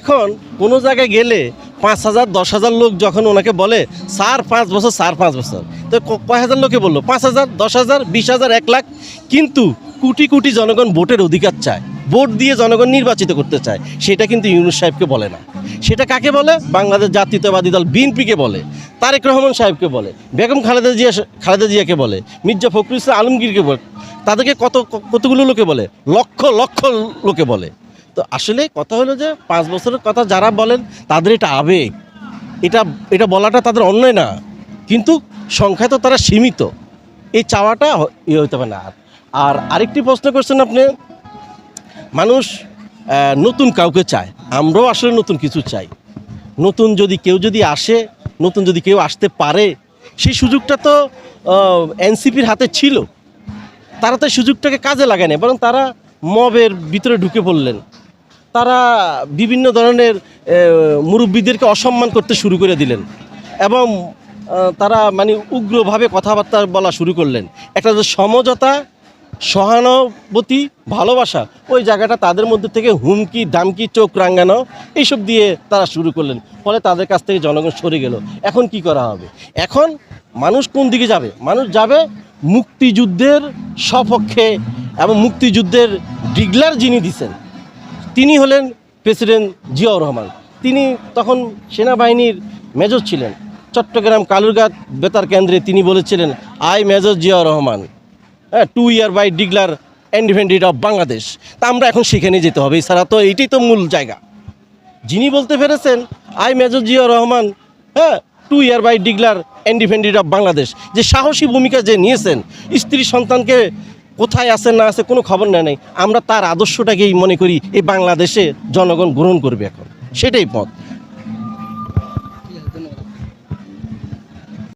এখন কোনো জায়গায় গেলে পাঁচ হাজার, দশ হাজার লোক যখন ওনাকে বলে, স্যার, পাঁচ বছর, স্যার, পাঁচ বছর। তো কয় হাজার লোকে বলল? পাঁচ হাজার, দশ হাজার, বিশ হাজার, এক লাখ। কিন্তু কোটি কোটি জনগণ ভোটের অধিকার চায়, ভোট দিয়ে জনগণ নির্বাচিত করতে চায়। সেটা কিন্তু ইউনুস সাহেবকে বলে না। সেটা কাকে বলে? বাংলাদেশ জাতীয়তাবাদী দল বিএনপিকে বলে, তারেক রহমান সাহেবকে বলে, বেগম খালেদা জিয়া খালেদা জিয়াকে বলে, মির্জা ফখরুল ইসলাম আলমগীরকে বলে। তাদেরকে কত কতগুলো লোকে বলে? লক্ষ লক্ষ লোকে বলে। তো আসলে কথা হলো যে পাঁচ বছরের কথা যারা বলেন, তাদের এটা আবেগ। এটা এটা বলাটা তাদের অন্যায় না। কিন্তু সংখ্যায় তো তারা সীমিত। এই চাওয়াটা ইয়ে হতে পারে না। আর আর আরেকটি প্রশ্ন করছেন আপনি, মানুষ নতুন কাউকে চায়। আমরাও আসলে নতুন কিছু চাই। নতুন যদি কেউ যদি আসে, নতুন যদি কেউ আসতে পারে, সেই সুযোগটা তো এনসিপির হাতে ছিল। তারা তো সুযোগটাকে কাজে লাগায় না বরং তারা মবের ভিতরে ঢুকে পড়লেন। তারা বিভিন্ন ধরনের মুরব্বীদেরকে অসম্মান করতে শুরু করে দিলেন এবং তারা মানে উগ্রভাবে কথাবার্তা বলা শুরু করলেন। একটা সমঝোতা, সহানুভূতি, ভালোবাসা, ওই জায়গাটা তাদের মধ্যে থেকে হুমকি, দামকি, চোখ রাঙ্গানো এইসব দিয়ে তারা শুরু করলেন। ফলে তাদের কাছ থেকে জনগণ সরে গেল। এখন কি করা হবে? এখন মানুষ কোন দিকে যাবে? মানুষ যাবে মুক্তিযুদ্ধের সপক্ষে এবং মুক্তিযুদ্ধের ডিগলার যিনি দিছেন তিনি হলেন প্রেসিডেন্ট জিয়াউর রহমান। তিনি তখন সেনাবাহিনীর মেজর ছিলেন। চট্টগ্রাম কালুরঘাট বেতার কেন্দ্রে তিনি বলেছিলেন, আই মেজর জিয়াউর রহমান হ্যাঁ two year by declarer independent of Bangladesh তা আমরা এখন সেখানে যেতে হবে, এছাড়া তো এইটাই তো মূল জায়গা। যিনি বলতে পেরেছেন, আই মেজর জিয়া রহমান হ্যাঁ two year by declarer independent of Bangladesh যে সাহসী ভূমিকা যে নিয়েছেন, স্ত্রী সন্তানকে কোথায় আছে, না আছে, কোনো খবর নেয় নাই। আমরা তার আদর্শটাকেই মনে করি, এই বাংলাদেশে জনগণ গ্রহণ করবে এখন। সেটাই পথ।